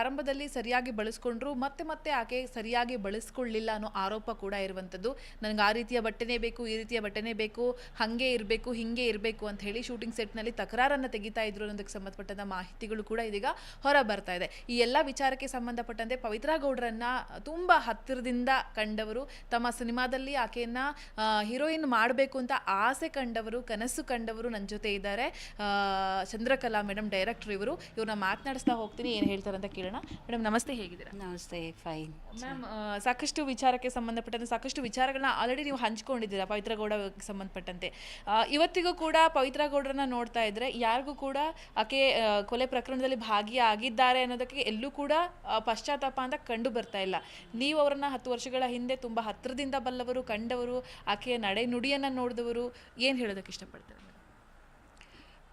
ಆರಂಭದಲ್ಲಿ ಸರಿಯಾಗಿ ಬಳಸ್ಕೊಂಡ್ರು, ಮತ್ತೆ ಮತ್ತೆ ಆಕೆ ಸರಿಯಾಗಿ ಬಳಸ್ಕೊಳ್ಳಿಲ್ಲ ಅನ್ನೋ ಆರೋಪ ಕೂಡ ಇರುವಂಥದ್ದು. ನನಗೆ ಆ ರೀತಿಯ ಬಟ್ಟೆನೇ ಬೇಕು, ಈ ರೀತಿಯ ಬಟ್ಟೆನೇ ಬೇಕು, ಹಾಗೆ ಇರಬೇಕು, ಹಿಂಗೆ ಇರಬೇಕು ಅಂತ ಹೇಳಿ ಶೂಟಿಂಗ್ ಸೆಟ್ನಲ್ಲಿ ತಕರಾರನ್ನು ತೆಗಿತಾ ಇದ್ರು ಅನ್ನೋದಕ್ಕೆ ಸಂಬಂಧಪಟ್ಟಂತ ಮಾಹಿತಿಗಳು ಕೂಡ ಇದೀಗ ಹೊರ ಬರ್ತಾ ಇದೆ. ಈ ಎಲ್ಲ ವಿಚಾರಕ್ಕೆ ಸಂಬಂಧಪಟ್ಟಂತೆ ಪವಿತ್ರ ಗೌಡ್ರನ್ನ ತುಂಬ ಹತ್ತಿರದಿಂದ ಕಂಡವರು, ತಮ್ಮ ಸಿನಿಮಾದಲ್ಲಿ ಆಕೆಯನ್ನ ಹೀರೋಯಿನ್ ಮಾಡಬೇಕು ಅಂತ ಆಸೆ ಕಂಡವರು, ಕನಸು ಕಂಡವರು ನನ್ನ ಜೊತೆ ಇದ್ದಾರೆ. ಚಂದ್ರಕಲಾ ಮೇಡಮ್ ಡೈರೆಕ್ಟರ್ ಇವರು. ಇವ್ರನ್ನ ಮಾತನಾಡಿಸ್ತಾ ಹೋಗ್ತೀನಿ, ಏನು ಹೇಳ್ತಾರೆ ಅಂತ ಮೇಡಮ್ ನಮಸ್ತೆ ಹೇಗಿದ್ದೀರಾ? ನಮಸ್ತೆ ಫೈನ್ ಮ್ಯಾಮ್ ಸಾಕಷ್ಟು ವಿಚಾರಕ್ಕೆ ಸಂಬಂಧಪಟ್ಟಂತೆ ಸಾಕಷ್ಟು ವಿಚಾರಗಳನ್ನ ಆಲ್ರೆಡಿ ನೀವು ಹಂಚ್ಕೊಂಡಿದ್ದೀರಾ ಪವಿತ್ರ ಗೌಡಕ್ಕೆ ಸಂಬಂಧಪಟ್ಟಂತೆ. ಇವತ್ತಿಗೂ ಕೂಡ ಪವಿತ್ರ ಗೌಡರನ್ನ ನೋಡ್ತಾ ಇದ್ರೆ ಯಾರಿಗೂ ಕೂಡ ಆಕೆ ಕೊಲೆ ಪ್ರಕರಣದಲ್ಲಿ ಭಾಗಿಯಾಗಿದ್ದಾರೆ ಅನ್ನೋದಕ್ಕೆ ಎಲ್ಲೂ ಕೂಡ ಪಶ್ಚಾತ್ತಾಪ ಅಂತ ಕಂಡು ಬರ್ತಾ ಇಲ್ಲ. ನೀವು ಅವರನ್ನ ಹತ್ತು ವರ್ಷಗಳ ಹಿಂದೆ ತುಂಬಾ ಹತ್ತಿರದಿಂದ ಬಲ್ಲವರು ಕಂಡವರು ಆಕೆಯ ನಡೆ ನುಡಿಯನ್ನ ನೋಡಿದವರು ಏನು ಹೇಳೋದಕ್ಕೆ ಇಷ್ಟಪಡ್ತಾರೆ?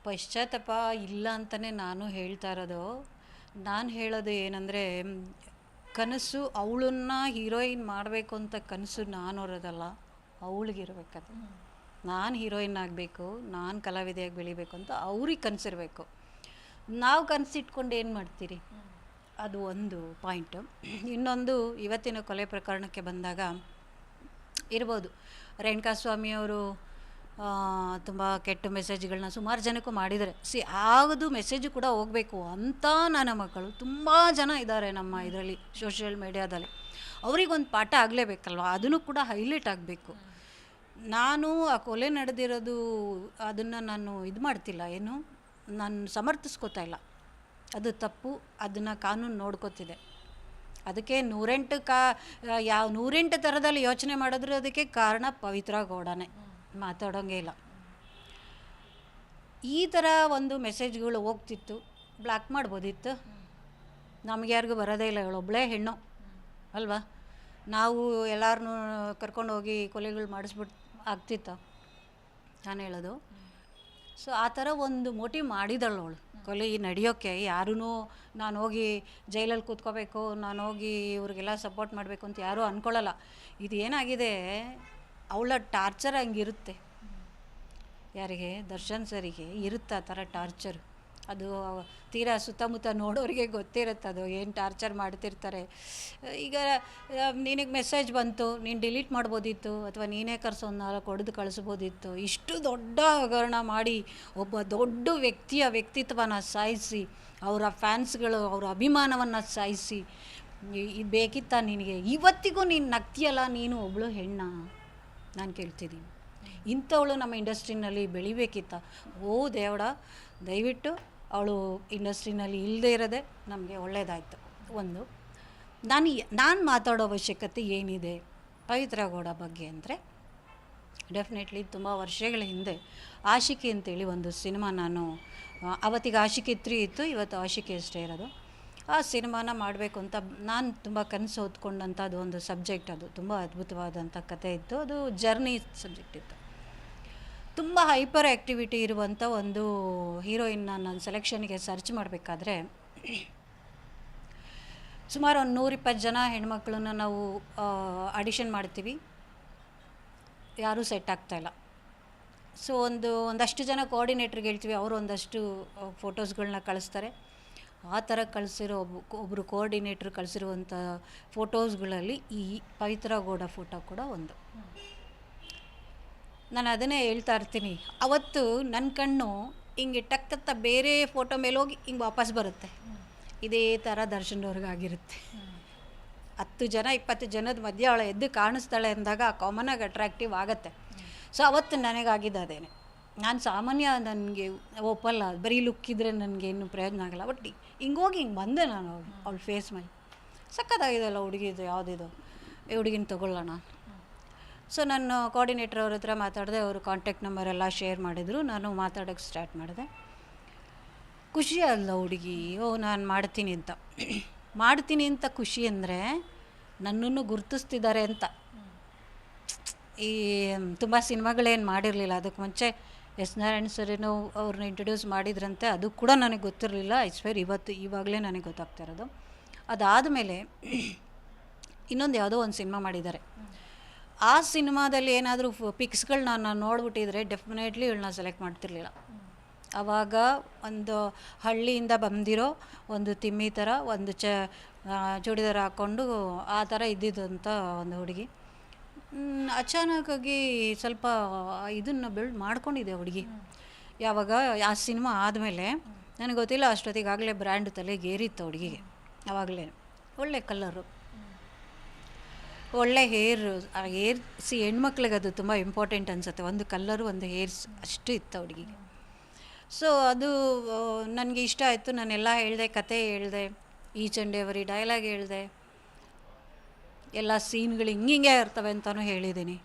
ಪಶ್ಚಾತ್ತಾಪ ಇಲ್ಲ ಅಂತಲೇ ನಾನು ಹೇಳ್ತಾ ಇರೋದು. ನಾನು ಹೇಳೋದು ಏನಂದರೆ, ಕನಸು ಅವಳನ್ನ ಹೀರೋಯಿನ್ ಮಾಡಬೇಕು ಅಂತ ಕನಸು ನಾನು ಹೊರೋದಲ್ಲ ಅವಳಿಗಿರ್ಬೇಕದು ನಾನು ಹೀರೋಯಿನ್ ಆಗಬೇಕು, ನಾನು ಕಲಾವಿದೆಯಾಗಿ ಬೆಳಿಬೇಕು ಅಂತ ಅವ್ರಿಗೆ ಕನಸಿರ್ಬೇಕು. ನಾವು ಕನಸಿಟ್ಕೊಂಡು ಏನು ಮಾಡ್ತೀರಿ? ಅದು ಒಂದು ಪಾಯಿಂಟು ಇನ್ನೊಂದು, ಇವತ್ತಿನ ಕೊಲೆ ಪ್ರಕರಣಕ್ಕೆ ಬಂದಾಗ ಇರ್ಬೋದು. ರೇಣುಕಾಸ್ವಾಮಿಯವರು ತುಂಬ ಕೆಟ್ಟ ಮೆಸೇಜ್ಗಳನ್ನ ಸುಮಾರು ಜನಕ್ಕೂ ಮಾಡಿದ್ದಾರೆ. ಸಿ, ಆಗದು ಮೆಸೇಜು ಕೂಡ ಹೋಗಬೇಕು ಅಂತ ನನ್ನ ಮಕ್ಕಳು ತುಂಬ ಜನ ಇದ್ದಾರೆ ನಮ್ಮ ಇದರಲ್ಲಿ ಸೋಷಿಯಲ್ ಮೀಡಿಯಾದಲ್ಲಿ ಅವರಿಗೊಂದು ಪಾಠ ಆಗಲೇಬೇಕಲ್ವ? ಅದನ್ನು ಕೂಡ ಹೈಲೈಟ್ ಆಗಬೇಕು. ನಾನು ಆ ಕೊಲೆ ನಡೆದಿರೋದು ಅದನ್ನು ನಾನು ಇದು ಮಾಡ್ತಿಲ್ಲ, ಏನು? ನಾನು ಸಮರ್ಥಿಸ್ಕೋತಾ ಇಲ್ಲ. ಅದು ತಪ್ಪು, ಅದನ್ನು ಕಾನೂನು ನೋಡ್ಕೋತಿದೆ. ಅದಕ್ಕೆ ನೂರೆಂಟು ಕಾ ಯಾವ ನೂರೆಂಟು ಥರದಲ್ಲಿ ಯೋಚನೆ ಮಾಡಿದ್ರೆ ಅದಕ್ಕೆ ಕಾರಣ ಪವಿತ್ರ ಗೌಡನೇ. ಮಾತಾಡೋಂಗೇ ಇಲ್ಲ. ಈ ಥರ ಒಂದು ಮೆಸೇಜ್ಗಳು ಹೋಗ್ತಿತ್ತು. ಬ್ಲಾಕ್ ಮಾಡ್ಬೋದಿತ್ತು. ನಮಗೆ ಯಾರಿಗೂ ಬರೋದೇ ಇಲ್ಲ. ಇವಳೊಬ್ಬಳೇ ಹೆಣ್ಣು. ಅಲ್ವಾ? ನಾವು ಎಲ್ಲರನ್ನೂ ಕರ್ಕೊಂಡು ಹೋಗಿ ಕೊಲೆಗಳು ಮಾಡಿಸ್ಬಿಟ್ಟು ಆಗ್ತಿತ್ತ. ನಾನು ಹೇಳೋದು. ಸೊ ಆ ಥರ ಒಂದು ಮೋಟಿವ್ ಮಾಡಿದಳು ಅವಳು. ಕೊಲೆ ನಡೆಯೋಕ್ಕೆ ಯಾರೂ ನಾನು ಹೋಗಿ ಜೈಲಲ್ಲಿ ಕೂತ್ಕೋಬೇಕು. ನಾನು ಹೋಗಿ ಇವ್ರಿಗೆಲ್ಲ ಸಪೋರ್ಟ್ ಮಾಡಬೇಕು ಅಂತ ಯಾರೂ ಅಂದ್ಕೊಳ್ಳಲ್ಲ ಇದು ಏನಾಗಿದೆ ಅವಳ ಟಾರ್ಚರ್ ಹಂಗಿರುತ್ತೆ. ಯಾರಿಗೆ? ದರ್ಶನ್ ಸರಿಗೆ ಇರುತ್ತೆ ಆ ಥರ ಟಾರ್ಚರ್. ಅದು ತೀರಾ ಸುತ್ತಮುತ್ತ ನೋಡೋರಿಗೆ ಗೊತ್ತಿರುತ್ತೆ ಅದು ಏನು ಟಾರ್ಚರ್ ಮಾಡ್ತಿರ್ತಾರೆ. ಈಗ ನಿನಗೆ ಮೆಸೇಜ್ ಬಂತು, ನೀನು ಡಿಲೀಟ್ ಮಾಡ್ಬೋದಿತ್ತು ಅಥವಾ ನೀನೇ ಕರ್ಸೋನ್ನ ಕೊಡ್ದು ಕಳಿಸ್ಬೋದಿತ್ತು. ಇಷ್ಟು ದೊಡ್ಡ ಹಗರಣ ಮಾಡಿ ಒಬ್ಬ ದೊಡ್ಡ ವ್ಯಕ್ತಿಯ ವ್ಯಕ್ತಿತ್ವನ ಸಾಯಿಸಿ, ಅವರ ಫ್ಯಾನ್ಸ್ಗಳು, ಅವರ ಅಭಿಮಾನವನ್ನು ಸಾಯಿಸಿ ಇದು ಬೇಕಿತ್ತ ನಿನಗೆ? ಇವತ್ತಿಗೂ ನೀನು ನಗ್ತಿಯಲ್ಲ, ನೀನು ಒಬ್ಬಳು ಹೆಣ್ಣ. ನಾನು ಕೇಳ್ತಿದ್ದೀನಿ ಇಂಥವಳು ನಮ್ಮ ಇಂಡಸ್ಟ್ರಿನಲ್ಲಿ ಬೆಳಿಬೇಕಿತ್ತ. ಓ ದೇವಡ, ದಯವಿಟ್ಟು ಅವಳು ಇಂಡಸ್ಟ್ರಿನಲ್ಲಿ ಇಲ್ಲದೇ ಇರೋದೇ ನಮಗೆ ಒಳ್ಳೆಯದಾಯಿತು ಒಂದು. ನಾನು ನಾನು ಮಾತಾಡೋ ಅವಶ್ಯಕತೆ ಏನಿದೆ? ಪವಿತ್ರ ಗೌಡ ಬಗ್ಗೆ ಅಂದರೆ ಡೆಫಿನೆಟ್ಲಿ ತುಂಬ ವರ್ಷಗಳ ಹಿಂದೆ ಆಶಿಕೆ ಅಂತೇಳಿ ಒಂದು ಸಿನಿಮಾ ನಾನು ಆವತ್ತಿಗೆ ಆಶಿಕೆ ತ್ರೀ ಇತ್ತು, ಇವತ್ತು ಆಶಿಕೆ ಅಷ್ಟೇ ಇರೋದು. ಆ ಸಿನಿಮಾನ ಮಾಡಬೇಕು ಅಂತ ನಾನು ತುಂಬ ಕನಸು ಹೊತ್ಕೊಂಡಂಥ ಅದು ಒಂದು ಸಬ್ಜೆಕ್ಟ್ ಅದು. ತುಂಬ ಅದ್ಭುತವಾದಂಥ ಕತೆ ಇತ್ತು. ಅದು ಜರ್ನಿ ಸಬ್ಜೆಕ್ಟ್ ಇತ್ತು. ತುಂಬ ಹೈಪರ್ ಆ್ಯಕ್ಟಿವಿಟಿ ಇರುವಂಥ ಒಂದು ಹೀರೋಯಿನ್ನ ನಾನು ಸೆಲೆಕ್ಷನ್ಗೆ ಸರ್ಚ್ ಮಾಡಬೇಕಾದ್ರೆ ಸುಮಾರು ಒಂದು ನೂರಿಪ್ಪತ್ತು ಜನ ಹೆಣ್ಮಕ್ಳನ್ನ ನಾವು ಆಡಿಷನ್ ಮಾಡ್ತೀವಿ. ಯಾರೂ ಸೆಟ್ ಆಗ್ತಾಯಿಲ್ಲ ಸೊ ಒಂದು ಒಂದಷ್ಟು ಜನ ಕೋಆರ್ಡಿನೇಟ್ರಿಗೆ ಹೇಳ್ತೀವಿ. ಅವರು ಒಂದಷ್ಟು ಫೋಟೋಸ್ಗಳನ್ನ ಕಳಿಸ್ತಾರೆ. ಆ ಥರ ಕಳಿಸಿರೋ ಒಬ್ಬ ಒಬ್ಬರು ಕೋಆರ್ಡಿನೇಟ್ರ್ ಕಳಿಸಿರುವಂಥ ಫೋಟೋಸ್ಗಳಲ್ಲಿ ಈ ಪವಿತ್ರ ಗೌಡ ಫೋಟೋ ಕೂಡ ಒಂದು. ನಾನು ಅದನ್ನೇ ಹೇಳ್ತಾ ಇರ್ತೀನಿ. ಅವತ್ತು ನನ್ನ ಕಣ್ಣು ಹಿಂಗೆ ಟಕ್ಕತ್ತ ಬೇರೆ ಫೋಟೋ ಮೇಲೆ ಹೋಗಿ ಹಿಂಗೆ ವಾಪಸ್ ಬರುತ್ತೆ. ಇದೇ ಥರ ದರ್ಶನವ್ರಿಗೆ ಆಗಿರುತ್ತೆ ಹತ್ತು ಜನ, ಇಪ್ಪತ್ತು ಜನದ ಮಧ್ಯೆ ಅವಳು ಎದ್ದು ಕಾಣಿಸ್ತಾಳೆ ಅಂದಾಗ ಕಾಮನಾಗಿ ಅಟ್ರಾಕ್ಟಿವ್ ಆಗುತ್ತೆ. ಸೊ ಅವತ್ತು ನನಗಾಗಿದ್ದು ಅದೇನೆ ನಾನು ಸಾಮಾನ್ಯ ನನಗೆ ಓಪಲ್ಲ ಬರೀ ಲುಕ್ ಇದ್ದರೆ ನನಗೇನು ಪ್ರಯೋಜನ ಆಗಲ್ಲ. ಬಟ್ ಹಿಂಗೋಗಿ ಹಿಂಗೆ ಬಂದೆ ನಾನು ಅವಳ ಫೇಸ್ ಮೇಲೆ ಸಕ್ಕತ್ತಾಗಿದೆಲ್ಲ ಹುಡುಗಿದು, ಯಾವುದಿದು? ಈ ಹುಡುಗಿನ ತಗೊಳ್ಳೋಣ ಸೊ ನಾನು ಕೋಆರ್ಡಿನೇಟರ್ ಅವ್ರ ಹತ್ರ ಮಾತಾಡಿದೆ, ಅವರು ಕಾಂಟ್ಯಾಕ್ಟ್ ನಂಬರ್ ಎಲ್ಲ ಶೇರ್ ಮಾಡಿದರು. ನಾನು ಮಾತಾಡೋಕ್ಕೆ ಸ್ಟಾರ್ಟ್ ಮಾಡಿದೆ. ಖುಷಿ ಅಲ್ಲ ಹುಡುಗಿ. ಓ, ನಾನು ಮಾಡ್ತೀನಿ ಅಂತ. ಮಾಡ್ತೀನಿ ಅಂತ ಖುಷಿ ಅಂದರೆ ನನ್ನನ್ನು ಗುರುತಿಸ್ತಿದ್ದಾರೆ ಅಂತ. ಈ, ತುಂಬ ಸಿನಿಮಾಗಳೇನು ಮಾಡಿರಲಿಲ್ಲ. ಅದಕ್ಕೆ ಮುಂಚೆ ಎಸ್ ನಾರಾಯಣ ಸರೇನೋ ಅವ್ರನ್ನ ಇಂಟ್ರೊಡ್ಯೂಸ್ ಮಾಡಿದ್ರಂತೆ, ಅದು ಕೂಡ ನನಗೆ ಗೊತ್ತಿರಲಿಲ್ಲ. ಐಶ್ವರ್ ಇವತ್ತು ಇವಾಗಲೇ ನನಗೆ ಗೊತ್ತಾಗ್ತಾ ಇರೋದು. ಅದಾದಮೇಲೆ ಇನ್ನೊಂದು ಯಾವುದೋ ಒಂದು ಸಿನಿಮಾ ಮಾಡಿದ್ದಾರೆ. ಆ ಸಿನಿಮಾದಲ್ಲಿ ಏನಾದರೂ ಪಿಕ್ಸ್ಗಳನ್ನ ನಾನು ನೋಡ್ಬಿಟ್ಟಿದ್ರೆ ಡೆಫಿನೆಟ್ಲಿ ಇವಳನ್ನ ಸೆಲೆಕ್ಟ್ ಮಾಡ್ತಿರ್ಲಿಲ್ಲ. ಆವಾಗ ಒಂದು ಹಳ್ಳಿಯಿಂದ ಬಂದಿರೋ ಒಂದು ತಿಮ್ಮಿ ಥರ ಒಂದು ಚ ಚೂಡಿದಾರ ಹಾಕ್ಕೊಂಡು ಆ ಥರ ಇದ್ದಿದ್ದಂಥ ಒಂದು ಹುಡುಗಿ. ಅಚಾನಕ್ಕಾಗಿ ಸ್ವಲ್ಪ ಇದನ್ನು ಬಿಲ್ಡ್ ಮಾಡ್ಕೊಂಡಿದೆ ಹುಡುಗಿ. ಯಾವಾಗ? ಆ ಸಿನಿಮಾ ಆದಮೇಲೆ. ನನಗೆ ಗೊತ್ತಿಲ್ಲ ಅಷ್ಟೊತ್ತಿಗೆ ಆಗಲೇ ಬ್ರ್ಯಾಂಡ್ ತಲೆಗೆ ಏರಿತ್ತು ಹುಡುಗಿಗೆ. ಆವಾಗಲೇ ಒಳ್ಳೆ ಕಲ್ಲರು ಒಳ್ಳೆ ಹೇರ್ ಆ ಹೇರ್ ಸಿ ಹೆಣ್ಮಕ್ಳಿಗೆ ಅದು ತುಂಬ ಇಂಪಾರ್ಟೆಂಟ್ ಅನಿಸುತ್ತೆ. ಒಂದು ಕಲ್ಲರು ಒಂದು ಹೇರ್ಸ್ ಅಷ್ಟು ಇತ್ತು ಹುಡುಗಿಗೆ. ಸೊ ಅದು ನನಗೆ ಇಷ್ಟ ಆಯಿತು. ನಾನೆಲ್ಲ ಹೇಳಿದೆ ಕತೆ ಹೇಳಿದೆ ಈಚ್ ಆ್ಯಂಡ್ ಎವರಿ ಡೈಲಾಗ್ ಹೇಳಿದೆ. ಎಲ್ಲ ಸೀನ್ಗಳು ಹಿಂಗಿಂಗೆ ಇರ್ತವೆ ಅಂತಲೂ ಹೇಳಿದ್ದೀನಿ.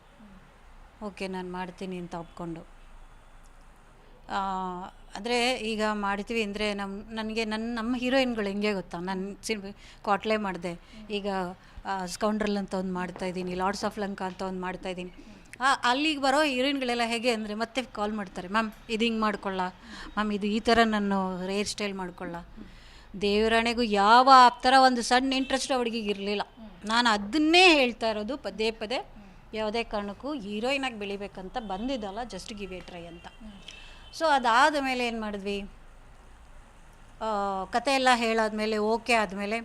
ಓಕೆ, ನಾನು ಮಾಡ್ತೀನಿ ಅಂತ ಒಪ್ಕೊಂಡು. ಅಂದರೆ ಈಗ ಮಾಡ್ತೀವಿ ಅಂದರೆ ನಮ್ಮ ನನಗೆ ನನ್ನ ನಮ್ಮ ಹೀರೋಯಿನ್ಗಳು ಹೆಂಗೆ ಗೊತ್ತಾ? ನಾನು ಸಿನ್ ಕ್ವಾಟ್ಲೆ ಮಾಡಿದೆ. ಈಗ ಸ್ಕೌಂಡ್ರಲ್ ಅಂತ ಒಂದು ಮಾಡ್ತಾಯಿದ್ದೀನಿ ಲಾರ್ಡ್ಸ್ ಆಫ್ ಲಂಕಾ ಅಂತ ಒಂದು ಮಾಡ್ತಾಯಿದ್ದೀನಿ ಅಲ್ಲಿಗೆ ಬರೋ ಹೀರೋಯಿನ್ಗಳೆಲ್ಲ ಹೇಗೆ ಅಂದರೆ ಮತ್ತೆ ಕಾಲ್ ಮಾಡ್ತಾರೆ, ಮ್ಯಾಮ್, ಇದು ಹಿಂಗೆ ಮಾಡ್ಕೊಳ್ಳ. ಮ್ಯಾಮ್, ಇದು ಈ ಥರ ನಾನು ಹೇರ್ ಸ್ಟೈಲ್ ಮಾಡ್ಕೊಳ್ಳ. ದೇವರಾಣೆಗೂ ಯಾವ ಆ ಥರ ಒಂದು ಸಣ್ಣ ಇಂಟ್ರೆಸ್ಟ್ ಅವಳಿಗೆ ಇರಲಿಲ್ಲ. ನಾನು ಅದನ್ನೇ ಹೇಳ್ತಾ ಇರೋದು ಪದೇ ಪದೇ ಯಾವುದೇ ಕಾರಣಕ್ಕೂ ಹೀರೋಯಿನಾಗಿ ಬೆಳಿಬೇಕಂತ ಬಂದಿದ್ದಲ್ಲ ಜಸ್ಟ್ ಗಿವ್ ಎ ಟ್ರೈ ಅಂತ. ಸೊ ಅದಾದ ಮೇಲೆ ಏನು ಮಾಡಿದ್ವಿ? ಕತೆ ಎಲ್ಲ ಹೇಳಾದ್ಮೇಲೆ ಓಕೆ ಆದಮೇಲೆ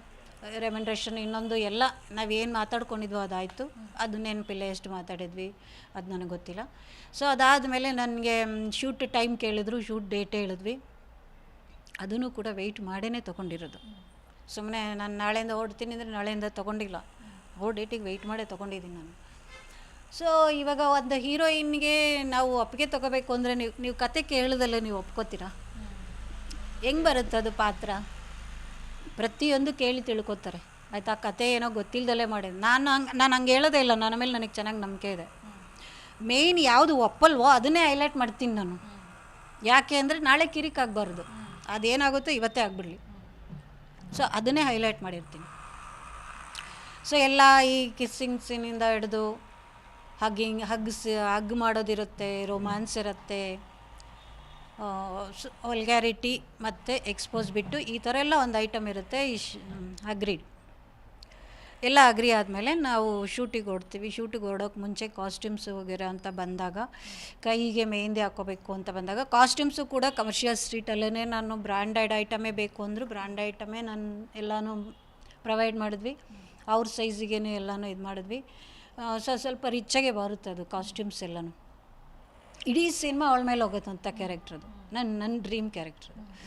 ರೆಮೆಂಡ್ರೇಷನ್ ಇನ್ನೊಂದು ಎಲ್ಲ ನಾವೇನು ಮಾತಾಡ್ಕೊಂಡಿದ್ವೋ ಅದಾಯಿತು. ಅದು ನೆನಪಿಲ್ಲ ಎಷ್ಟು ಮಾತಾಡಿದ್ವಿ, ಅದು ನನಗೆ ಗೊತ್ತಿಲ್ಲ. ಸೊ ಅದಾದಮೇಲೆ ನನಗೆ ಶೂಟ್ ಟೈಮ್ ಕೇಳಿದ್ರು ಶೂಟ್ ಡೇಟ್ ಹೇಳಿದ್ವಿ. ಅದನ್ನು ಕೂಡ ವೆಯ್ಟ್ ಮಾಡೇ ತೊಗೊಂಡಿರೋದು. ಸುಮ್ಮನೆ ನಾನು ನಾಳೆಯಿಂದ ಓಡ್ತೀನಿ ಅಂದರೆ ನಾಳೆಯಿಂದ ತೊಗೊಂಡಿಲ್ಲ. ಓ ಡೇಟಿಗೆ ವೆಯ್ಟ್ ಮಾಡೇ ತೊಗೊಂಡಿದ್ದೀನಿ ನಾನು. ಸೊ ಇವಾಗ ಒಂದು ಹೀರೋಯಿನ್ಗೆ ನಾವು ಒಪ್ಪಿಗೆ ತೊಗೋಬೇಕು ಅಂದರೆ ನೀವು ನೀವು ಕತೆ ಕೇಳೋದಲ್ಲ ನೀವು ಒಪ್ಕೋತೀರಾ? ಹೆಂಗೆ ಬರುತ್ತೆ ಅದು ಪಾತ್ರ? ಪ್ರತಿಯೊಂದು ಕೇಳಿ ತಿಳ್ಕೊತಾರೆ. ಆಯ್ತಾ? ಕತೆ ಏನೋ ಗೊತ್ತಿಲ್ಲದಲ್ಲೇ ಮಾಡಿ ನಾನು ಹಂಗೆ ನಾನು ಹಂಗೆ ಹೇಳೋದೇ ಇಲ್ಲ. ನನ್ನ ಮೇಲೆ ನನಗೆ ಚೆನ್ನಾಗಿ ನಂಬಿಕೆ ಇದೆ. ಮೇಯ್ನ್ ಯಾವುದು ಒಪ್ಪಲ್ವೋ ಅದನ್ನೇ ಹೈಲೈಟ್ ಮಾಡ್ತೀನಿ ನಾನು. ಯಾಕೆ ಅಂದರೆ ನಾಳೆ ಕಿರಿಕ್ ಆಗಬಾರ್ದು. ಅದೇನಾಗುತ್ತೋ ಇವತ್ತೇ ಆಗಿಬಿಡಲಿ. ಸೊ ಅದನ್ನೇ ಹೈಲೈಟ್ ಮಾಡಿರ್ತೀನಿ. ಸೊ ಎಲ್ಲ ಈ ಕಿಸ್ಸಿಂಗ್ ಸೀನಿಂದ ಹಿಡಿದು ಹಗ್ಗಿಂಗ್ ಹಗ್ಸ್ ಹಗ್ ಮಾಡೋದಿರುತ್ತೆ ರೊಮ್ಯಾನ್ಸ್ ಇರುತ್ತೆ. ವಲ್ಗ್ಯಾರಿಟಿ ಮತ್ತು ಎಕ್ಸ್ಪೋಸ್ ಬಿಟ್ಟು ಈ ಥರ ಎಲ್ಲ ಒಂದು ಐಟಮ್ ಇರುತ್ತೆ ಇಶ್ ಅಗ್ರಿಡ್ ಎಲ್ಲ ಅಗ್ರಿ ಆದಮೇಲೆ ನಾವು ಶೂಟಿಗೆ ಓಡ್ತೀವಿ. ಶೂಟಿಗೆ ಓಡೋಕ್ಕೆ ಮುಂಚೆ ಕಾಸ್ಟ್ಯೂಮ್ಸ್ ವಗೇರೆ ಅಂತ ಬಂದಾಗ, ಕೈಗೆ ಮೆಹಂದಿ ಹಾಕೋಬೇಕು ಅಂತ ಬಂದಾಗ ಕಾಸ್ಟ್ಯೂಮ್ಸು ಕೂಡ ಕಮರ್ಷಿಯಲ್ ಸ್ಟ್ರೀಟಲ್ಲೇ ನಾನು ಬ್ರ್ಯಾಂಡೆಡ್ ಐಟಮೇ ಬೇಕು ಅಂದರು ಬ್ರ್ಯಾಂಡ್ ಐಟಮೇ ನಾನು ಎಲ್ಲನೂ ಪ್ರೊವೈಡ್ ಮಾಡಿದ್ವಿ. ಅವ್ರ ಸೈಜಿಗೇನು ಎಲ್ಲನೂ ಇದು ಮಾಡಿದ್ವಿ. ಸೊ, ಸ್ವಲ್ಪ ರಿಚ್ಚಾಗೆ ಬರುತ್ತೆ ಅದು ಕಾಸ್ಟ್ಯೂಮ್ಸ್ ಎಲ್ಲನೂ. ಇಡೀ ಸಿನಿಮಾ ಅವಳ ಮೇಲೆ ಹೋಗುತ್ತಂಥ ಕ್ಯಾರೆಕ್ಟ್ರದು ನನ್ನ ನನ್ನ ಡ್ರೀಮ್ ಕ್ಯಾರೆಕ್ಟ್ರದು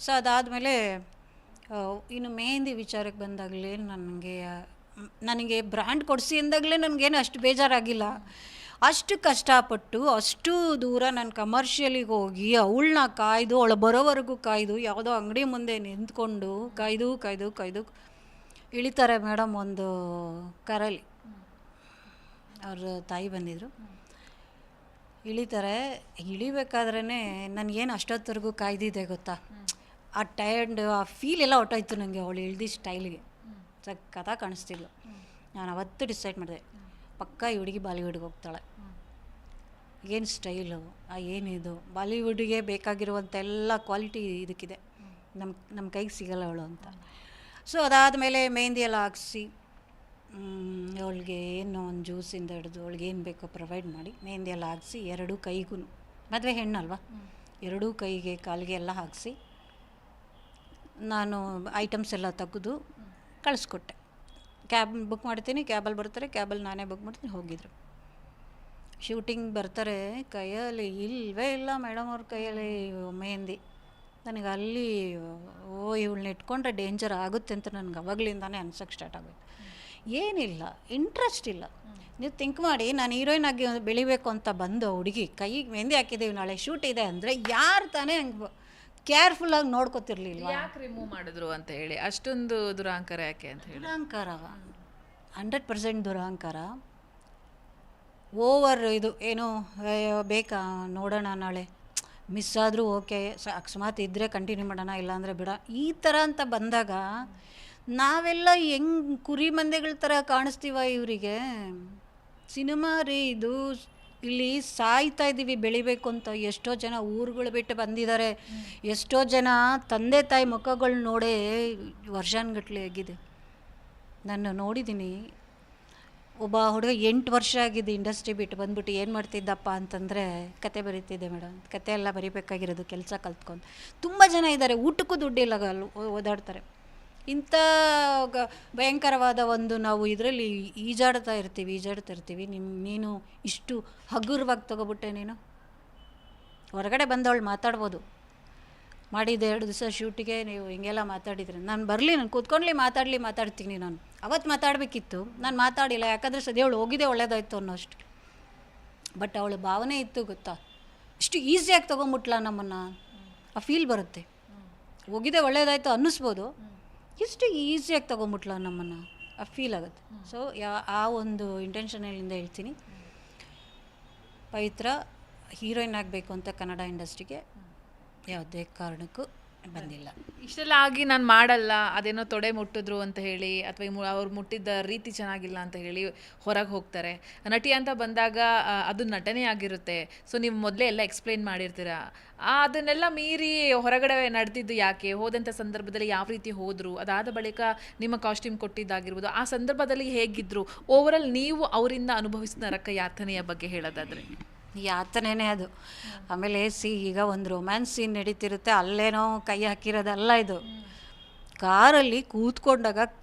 ಸೊ ಅದಾದಮೇಲೆ ಇನ್ನು ಮೆಹಂದಿ ವಿಚಾರಕ್ಕೆ ಬಂದಾಗಲೇ ನನಗೆ ನನಗೆ ಬ್ರ್ಯಾಂಡ್ ಕೊಡಿಸಿ ಅಂದಾಗಲೇ ನನಗೇನು ಅಷ್ಟು ಬೇಜಾರಾಗಿಲ್ಲ. ಅಷ್ಟು ಕಷ್ಟಪಟ್ಟು, ಅಷ್ಟು ದೂರ ನಾನು ಕಮರ್ಷಿಯಲಿಗೆ ಹೋಗಿ, ಅವಳನ್ನ ಕಾಯ್ದು, ಅವಳು ಬರೋವರೆಗೂ ಕಾಯ್ದು, ಯಾವುದೋ ಅಂಗಡಿ ಮುಂದೆ ನಿಂತ್ಕೊಂಡು ಕಾಯ್ದು ಕಾಯ್ದು ಕಾಯ್ದು ಇಳಿತಾರೆ ಮೇಡಮ್ ಒಂದು ಕರಲಿ ಅವ್ರ ತಾಯಿ ಬಂದಿದ್ದರು ಇಳಿತಾರೆ ಇಳಿಬೇಕಾದ್ರೇ ನನಗೇನು ಅಷ್ಟೊತ್ತವರೆಗೂ ಕಾಯ್ದಿದೆ ಗೊತ್ತಾ? ಆ ಟೈರ್ಡ್ ಆ ಫೀಲ್ ಎಲ್ಲ ಹೊಟ್ಟೋಯ್ತು ನನಗೆ ಅವಳು ಇಳ್ದಿ ಸ್ಟೈಲಿಗೆ ಸಖತ ಕಾಣಿಸ್ತಿಲ್ಲ ನಾನು ಅವತ್ತು ಡಿಸೈಡ್ ಮಾಡಿದೆ ಪಕ್ಕ ಈ ಹುಡುಗಿ ಬಾಲಿವುಡ್ಗೆ ಹೋಗ್ತಾಳೆ. ಏನು ಸ್ಟೈಲು ಆ ಏನಿದು ಬಾಲಿವುಡ್ಗೆ ಬೇಕಾಗಿರುವಂಥ ಎಲ್ಲ ಕ್ವಾಲಿಟಿ ಇದಕ್ಕಿದೆ. ನಮ್ಮ ನಮ್ಮ ಕೈಗೆ ಸಿಗಲ್ಲ ಅವಳು ಅಂತ. ಸೊ ಅದಾದ ಮೇಲೆ ಮೆಹಂದಿ ಎಲ್ಲ ಹಾಕ್ಸಿ ಅವಳಿಗೆ ಏನು ಒಂದು ಜ್ಯೂಸಿಂದ ಹಿಡಿದು ಅವಳಿಗೆ ಏನು ಬೇಕೋ ಪ್ರೊವೈಡ್ ಮಾಡಿ ಮೆಹಂದಿ ಎಲ್ಲ ಹಾಕ್ಸಿ ಎರಡೂ ಕೈಗೂ ಮದುವೆ ಹೆಣ್ಣಲ್ವಾ? ಎರಡೂ ಕೈಗೆ ಕಾಲಿಗೆ ಎಲ್ಲ ಹಾಕಿಸಿ ನಾನು ಐಟಮ್ಸ್ ಎಲ್ಲ ತೆಗೆದು ಕಳಿಸ್ಕೊಟ್ಟೆ. ಕ್ಯಾಬ್ ಬುಕ್ ಮಾಡ್ತೀನಿ ಕ್ಯಾಬಲ್ಲಿ ಬರ್ತಾರೆ ಕ್ಯಾಬಲ್ಲಿ ನಾನೇ ಬುಕ್ ಮಾಡ್ತೀನಿ, ಹೋಗಿದ್ರು. ಶೂಟಿಂಗ್ ಬರ್ತಾರೆ, ಕೈಯಲ್ಲಿ ಇಲ್ಲವೇ ಇಲ್ಲ ಮೇಡಮ್ ಅವ್ರ ಕೈಯಲ್ಲಿ ಮೆಹಂದಿ ನನಗೆ ಅಲ್ಲಿ, ಓ, ಇವಳನ್ನ ಇಟ್ಕೊಂಡ್ರೆ ಡೇಂಜರ್ ಆಗುತ್ತೆ ಅಂತ ನನಗೆ ಅವಾಗಲಿಂದಾನೇ ಅನ್ಸೋಕ್ಕೆ ಸ್ಟಾರ್ಟ್ ಆಗೋಯ್ತು. ಏನಿಲ್ಲ ಇಂಟ್ರೆಸ್ಟ್ ಇಲ್ಲ. ನೀವು ಥಿಂಕ್ ಮಾಡಿ, ನಾನು ಹೀರೋಯಿನ್ ಆಗಿ ಬೆಳಿಬೇಕು ಅಂತ ಬಂದು ಹುಡುಗಿ, ಕೈಗೆ ಮೆಹಂದಿ ಹಾಕಿದ್ದೀವಿ ನಾಳೆ ಶೂಟ್ ಇದೆ ಅಂದರೆ ಯಾರು ತಾನೇ ಹಂಗೆ ಕೇರ್ಫುಲ್ಲಾಗಿ ನೋಡ್ಕೊತಿರ್ಲಿಲ್ಲ ಯಾಕೆ ರಿಮೂವ್ ಮಾಡಿದ್ರು ಅಂತ ಹೇಳಿ? ಅಷ್ಟೊಂದು ದುರಹಂಕಾರ ಯಾಕೆ ಅಂತ ಹೇಳಿ? ದುರಹಂಕಾರ ಹಂಡ್ರೆಡ್ ಪರ್ಸೆಂಟ್ ದುರಹಂಕಾರ ಓವರ್ ಇದು ಏನು ಅಯ್ಯೋ, ಬೇಕಾ ನೋಡೋಣ ನಾಳೆ. ಮಿಸ್ ಆದರೂ ಓಕೆ ಸ ಅಕಸ್ಮಾತ್ ಇದ್ದರೆ ಕಂಟಿನ್ಯೂ ಮಾಡೋಣ ಇಲ್ಲಾಂದರೆ ಬಿಡ. ಈ ಥರ ಅಂತ ಬಂದಾಗ ನಾವೆಲ್ಲ ಹೆಂಗ್ ಕುರಿ ಮಂದೆಗಳ ಥರ ಕಾಣಿಸ್ತೀವ ಇವರಿಗೆ? ಸಿನಿಮಾ ರೀ ಇದು. ಇಲ್ಲಿ ಸಾಯ್ತಾ ಇದ್ದೀವಿ ಬೆಳಿಬೇಕು ಅಂತ ಎಷ್ಟೋ ಜನ ಊರುಗಳು ಬಿಟ್ಟು ಬಂದಿದ್ದಾರೆ. ಎಷ್ಟೋ ಜನ ತಂದೆ ತಾಯಿ ಮುಖಗಳು ನೋಡೇ ವರ್ಷಾನ್ಗಟ್ಲೆ ಆಗಿದೆ. ನಾನು ನೋಡಿದ್ದೀನಿ, ಒಬ್ಬ ಹುಡುಗ ಎಂಟು ವರ್ಷ ಆಗಿದೆ ಇಂಡಸ್ಟ್ರಿ ಬಿಟ್ಟು ಬಂದ್ಬಿಟ್ಟು ಏನು ಮಾಡ್ತಿದ್ದಪ್ಪ ಅಂತಂದರೆ ಕತೆ ಬರೀತಿದ್ದೆ ಮೇಡಮ್. ಕತೆ ಎಲ್ಲ ಬರಿಬೇಕಾಗಿರೋದು ಕೆಲಸ ಕಲ್ತ್ಕೊಂಡು. ತುಂಬ ಜನ ಇದ್ದಾರೆ, ಊಟಕ್ಕೂ ದುಡ್ಡಿಲ್ಲ ಓದಾಡ್ತಾರೆ. ಇಂಥ ಭಯಂಕರವಾದ ಒಂದು ನಾವು ಇದರಲ್ಲಿ ಈಜಾಡ್ತಾ ಇರ್ತೀವಿ ಈಜಾಡ್ತಾ ಇರ್ತೀವಿ. ನಿಮ್ಮ ನೀನು ಇಷ್ಟು ಹಗುರವಾಗಿ ತಗೊಬಿಟ್ಟೆ ನೀನು. ಹೊರಗಡೆ ಬಂದವಳು ಮಾತಾಡ್ಬೋದು. ಮಾಡಿದ ಎರಡು ದಿವಸ ಶೂಟಿಗೆ ನೀವು ಹಿಂಗೆಲ್ಲ ಮಾತಾಡಿದ್ರಿ, ನಾನು ಬರಲಿ, ನಾನು ಕೂತ್ಕೊಂಡ್ಲಿ, ಮಾತಾಡಲಿ, ಮಾತಾಡ್ತೀನಿ ನಾನು. ಅವತ್ತು ಮಾತಾಡಬೇಕಿತ್ತು. ನಾನು ಮಾತಾಡಿಲ್ಲ, ಯಾಕಂದರೆ ಸದ್ಯ ಹೋಗಿದೆ, ಒಳ್ಳೇದಾಯಿತು ಒಳ್ಳೇದಾಯ್ತು ಅನ್ನೋ ಅಷ್ಟು ಬಟ್ ಅವಳು ಭಾವನೆ ಇತ್ತು ಗೊತ್ತಾ? ಇಷ್ಟು ಈಸಿಯಾಗಿ ತೊಗೊಂಬಿಟ್ಲ ನಮ್ಮನ್ನು? ಆ ಫೀಲ್ ಬರುತ್ತೆ. ಹೋಗಿದೆ, ಒಳ್ಳೇದಾಯ್ತು ಅನ್ನಿಸ್ಬೋದು. ಎಷ್ಟು ಈಸಿಯಾಗಿ ತೊಗೊಂಬಿಟ್ಲ ನಮ್ಮನ್ನು. ಫೀಲ್ ಆಗುತ್ತೆ. ಸೊ ಯಾ, ಆ ಒಂದು ಇಂಟೆನ್ಷನಲ್ಲಿಂದ ಹೇಳ್ತೀನಿ. ಪವಿತ್ರ ಹೀರೋಯಿನ್ ಆಗಬೇಕು ಅಂತ ಕನ್ನಡ ಇಂಡಸ್ಟ್ರಿಗೆ ಯಾವುದೇ ಕಾರಣಕ್ಕೂ ಬಂದಿಲ್ಲ. ಇಷ್ಟೆಲ್ಲ ಆಗಿ ನಾನು ಮಾಡಲ್ಲ, ಅದೇನೋ ತೊಡೆ ಮುಟ್ಟಿದ್ರು ಅಂತ ಹೇಳಿ, ಅಥವಾ ಅವ್ರು ಮುಟ್ಟಿದ್ದ ರೀತಿ ಚೆನ್ನಾಗಿಲ್ಲ ಅಂತ ಹೇಳಿ ಹೊರಗೆ ಹೋಗ್ತಾರೆ. ನಟಿ ಅಂತ ಬಂದಾಗ ಅದು ನಟನೆ ಆಗಿರುತ್ತೆ. ಸೊ, ನೀವು ಮೊದಲೇ ಎಲ್ಲ ಎಕ್ಸ್ಪ್ಲೈನ್ ಮಾಡಿರ್ತೀರಾ? ಅದನ್ನೆಲ್ಲ ಮೀರಿ ಹೊರಗಡೆ ನಡೆದಿದ್ದು ಯಾಕೆ? ಹೋದಂಥ ಸಂದರ್ಭದಲ್ಲಿ ಯಾವ ರೀತಿ ಹೋದರು? ಅದಾದ ಬಳಿಕ ನಿಮ್ಮ ಕಾಸ್ಟ್ಯೂಮ್ ಕೊಟ್ಟಿದ್ದಾಗಿರ್ಬೋದು, ಆ ಸಂದರ್ಭದಲ್ಲಿ ಹೇಗಿದ್ರು? ಓವರಾಲ್ ನೀವು ಅವರಿಂದ ಅನುಭವಿಸಿದ ರಕ್ಕ ಯಾತನೆಯ ಬಗ್ಗೆ ಹೇಳೋದಾದ್ರೆ. ಯಾತನೆನೇ ಅದು. ಆಮೇಲೆ ಸಿ ಈಗ ಒಂದು ರೊಮ್ಯಾನ್ಸ್ ಸೀನ್ ನಡೀತಿರುತ್ತೆ ಅಲ್ಲೇನೋ ಕೈ ಹಾಕಿರೋದಲ್ಲ ಇದು. ಕಾರಲ್ಲಿ ಕೂತ್ಕೊಂಡಾಗ